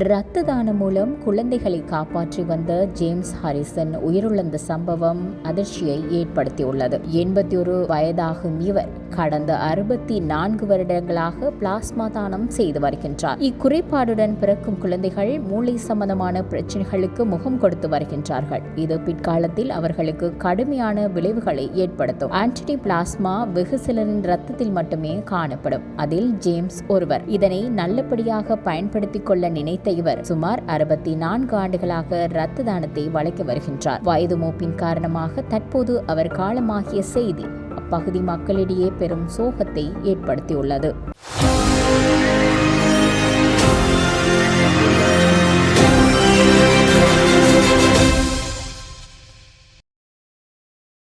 இரத்த தானம் மூலம் குழந்தைகளை காப்பாற்றி வந்த ஜேம்ஸ் ஹாரிசன் உயிரிழந்த சம்பவம் அதிர்ச்சியை ஏற்படுத்தியுள்ளது. எண்பத்தி ஒரு வயதாகும் இவர் கடந்த அறுபத்தி நான்கு வருடங்களாக பிளாஸ்மா தானம் செய்து வருகின்றார். இக்குறைபாடுடன் பிறக்கும் குழந்தைகள் மூளை சம்பந்தமான பிரச்சனைகளுக்கு முகம் கொடுத்து வருகின்றார்கள். இது பிற்காலத்தில் அவர்களுக்கு கடுமையான விளைவுகளை ஏற்படுத்தும். ஆன்டி பிளாஸ்மா வெகு சிலரின் ரத்தத்தில் மட்டுமே காணப்படும். அதில் ஜேம்ஸ் ஒருவர் இதனை நல்லபடியாக பயன்படுத்திக் கொள்ள நினைத்த இவர் சுமார் அறுபத்தி நான்கு ஆண்டுகளாக ரத்த தானத்தை வழங்கி வருகின்றார். வயது மூப்பின் காரணமாக தற்போது அவர் காலமாகிய செய்தி அப்பகுதி மக்களிடையே பெரும் சோகத்தை ஏற்படுத்தியுள்ளது.